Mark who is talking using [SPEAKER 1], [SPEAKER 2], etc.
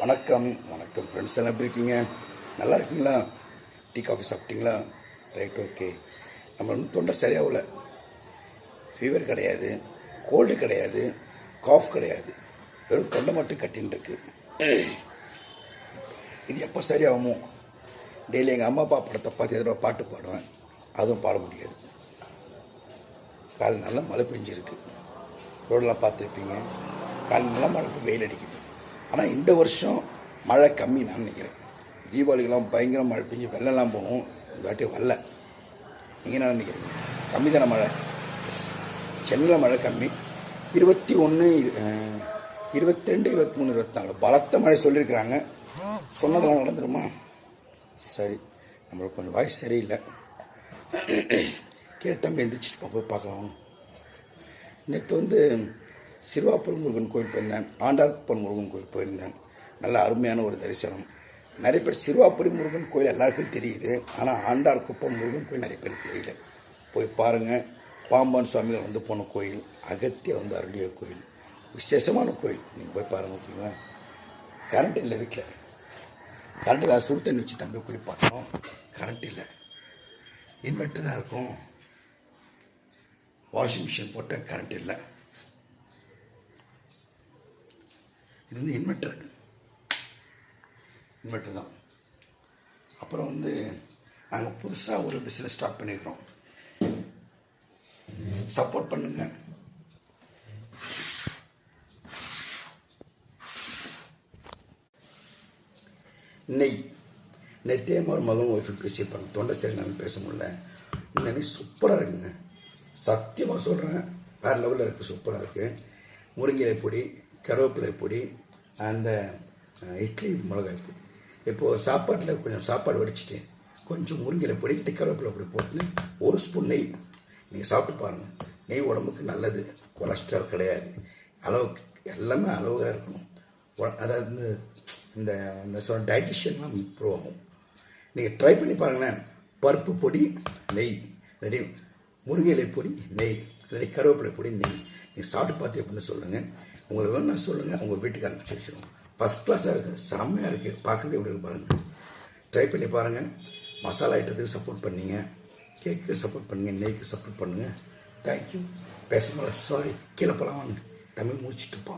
[SPEAKER 1] வணக்கம் வணக்கம் ஃப்ரெண்ட்ஸ் எல்லாம் எப்படி இருக்கீங்க நல்லா இருக்கீங்களா டீ காஃபி சாப்பிட்டீங்களா ரைட் ஓகே நம்ம வந்து தொண்டை சரியாகல ஃபீவர் கிடையாது கோல்டு கிடையாது காஃப் கிடையாது வெறும் தொண்டை மட்டும் கட்டின்னு இருக்கு இது எப்போ சரியாகுமோ டெய்லி எங்கள் அம்மா அப்பா படத்தை பார்த்து எதிராக பாட்டு பாடுவேன் அதுவும் பாட முடியாது கால் நல்லா மழை பெஞ்சிருக்கு ரோடெலாம் பார்த்துருப்பீங்க கால் நல்லா மழை வெயில் அடிக்குது ஆனால் இந்த வருஷம் மழை கம்மி நான் நினைக்கிறேன் தீபாவளிக்கெல்லாம் பயங்கர மழை பெஞ்சு வெள்ளம்லாம் போகும் இந்த வாட்டி வரல நீங்கள் என்ன நினைக்கிறீங்க கம்மி தானே மழை சென்னையில் மழை கம்மி இருபத்தி ஒன்று இருபத்தி ரெண்டு இருபத்தி மூணு இருபத்தி நாலு பலத்த மழை சொல்லியிருக்கிறாங்க சொன்னதெல்லாம் நடந்துருமா சரி நம்மளுக்கு கொஞ்சம் வாய்ஸ் சரியில்லை கீழே தம்பி எந்திரிச்சிட்டு போய் பார்க்கலாம் நேற்று வந்து சிறுவாப்பூர் முருகன் கோயில் போயிருந்தேன் ஆண்டார்குப்பன் முருகன் கோயில் போயிருந்தேன் நல்ல அருமையான ஒரு தரிசனம் நிறைய பேர் சிறுவாப்பூரி முருகன் கோயில் எல்லாருக்கும் தெரியுது ஆனால் ஆண்டார் குப்பம் முருகன் கோயில் நிறைய பேருக்கு தெரியல போய் பாருங்கள் பாம்பான் சுவாமிகள் வந்து போன கோயில் அகத்திய வந்து அருளிய கோயில் விசேஷமான கோயில் நீங்கள் போய் பாருங்கள் ஓகேங்களா கரண்ட் இல்லை வீட்டில் கரண்ட் இல்லை சுடு தண்ணி வச்சு தம்பி பார்த்தோம் கரண்ட் இல்லை இன்வெர்டர் தான் இருக்கும் வாஷிங் மிஷின் போட்டேன் கரண்ட் இல்லை இது வந்து இன்வெர்டர் இன்வெர்டர் தான் அப்புறம் வந்து நாங்கள் புதுசாக ஒரு பிஸ்னஸ் ஸ்டார்ட் பண்ணியிருக்கிறோம் சப்போர்ட் பண்ணுங்கள் நெய் நெத்தே மாதிரி மகவும் ஒய்ஃபுக்கு பேசியிருப்பாங்க தொண்டை சரி நான் பேச முடியல இந்த நெய் சூப்பராக இருக்குங்க சத்தியமாக சொல்கிறேன் வேறு லெவலில் இருக்குது சூப்பராக இருக்குது முருங்கை பொடி கருவேப்பிலை பொடி அந்த uh, இட்லி மிளகாய் பொடி இப்போது சாப்பாட்டில் கொஞ்சம் சாப்பாடு வடிச்சிட்டு கொஞ்சம் முருங்கையில் பொடி கருவேப்பிலை பொடி போட்டு ஒரு ஸ்பூன் நெய் நீங்கள் சாப்பிட்டு பாருங்கள் நெய் உடம்புக்கு நல்லது கொலஸ்ட்ரால் கிடையாது அளவுக்கு எல்லாமே அளவாக இருக்கணும் அதாவது இந்த இந்த டைஜஷன்லாம் இம்ப்ரூவ் ஆகும் நீங்கள் ட்ரை பண்ணி பாருங்களேன் பருப்பு பொடி நெய் இல்லாட்டி முருங்கை இலை பொடி நெய் இல்லாட்டி கருவேப்பிலை பொடி நெய் நீங்கள் சாப்பிட்டு பார்த்து எப்படின்னு சொல்லுங்கள் உங்களுக்கு வேணும்னா சொல்லுங்கள் உங்கள் வீட்டுக்கு அனுப்பிச்சி வச்சுருவோம் ஃபஸ்ட் கிளாஸாக இருக்குது செம்மையாக இருக்குது பார்க்குறது எப்படி இருக்கு பாருங்கள் ட்ரை பண்ணி பாருங்கள் மசாலா ஐட்டத்துக்கு சப்போர்ட் பண்ணிங்க கேக்கு சப்போர்ட் பண்ணுங்கள் நெய்க்கு சப்போர்ட் பண்ணுங்கள் தேங்க்யூ பேசும்போது சாரி கீழே போகலாம் வாங்க தமிழ் முடிச்சுட்டுப்போம்